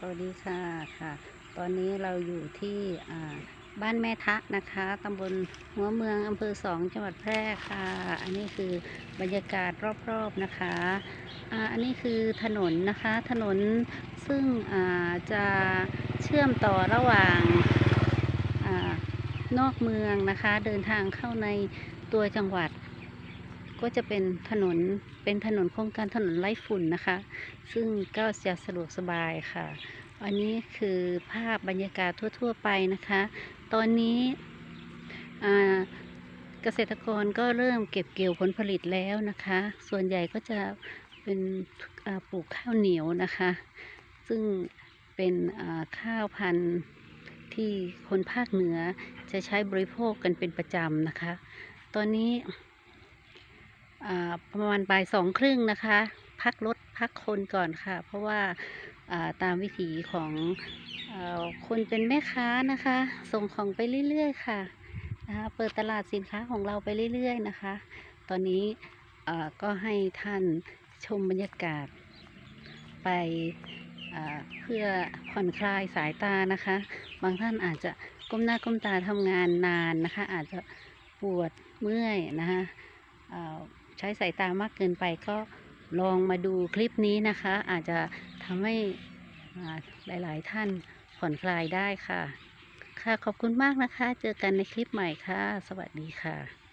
สวัสดีค่ะค่ะ ตอนนี้เราอยู่ที่บ้านแม่ทะนะคะตำบลหัวเมืองอำเภอสองจังหวัดแพร่ค่ะ อันนี้คือบรรยากาศรอบๆนะคะอันนี้คือถนนนะคะถนนซึ่งจะเชื่อมต่อระหว่างอนอกเมืองนะคะ เดินทางเข้าในตัวจังหวัด ก็จะเป็นถนนเป็นถนนโครงการถนนไล่ฝุ่นนะคะ ซึ่งก็จะสะดวกสบายค่ะ อันนี้คือภาพบรรยากาศทั่ว ๆ ไปนะคะ ตอนนี้เกษตรกรก็เริ่มเก็บเกี่ยวผลผลิตแล้วนะคะ ส่วนใหญ่ก็จะเป็นปลูกข้าวเหนียวนะคะ ซึ่งเป็นข้าวพันธุ์ที่คนภาคเหนือจะใช้บริโภคกันเป็นประจำนะคะ ตอนนี้ ประมาณบ่ายสองครึ่งนะคะ พักรถพักคนก่อนค่ะ เพราะว่าตามวิถีของอคนเป็นแม่ค้านะคะ ส่งของไปเรื่อยๆค่ะนะคะเปิดตลาดสินค้าของเราไปเรื่อยๆนะคะ ตอนนี้ก็ให้ท่านชมบรรยากาศ ไปเพื่อผ่อนคลายสายตานะคะ บางท่านอาจจะก้มหน้าก้มตาทำงานนานนะคะ อาจจะปวดเมื่อยนะคะ ใช้สายตามากเกินไปก็ลองมาดูคลิปนี้นะคะ อาจจะทำให้อ่าหลาย ๆ ท่านผ่อนคลายได้ค่ะ ค่ะขอบคุณมากนะคะ เจอกันในคลิปใหม่ค่ะ สวัสดีค่ะ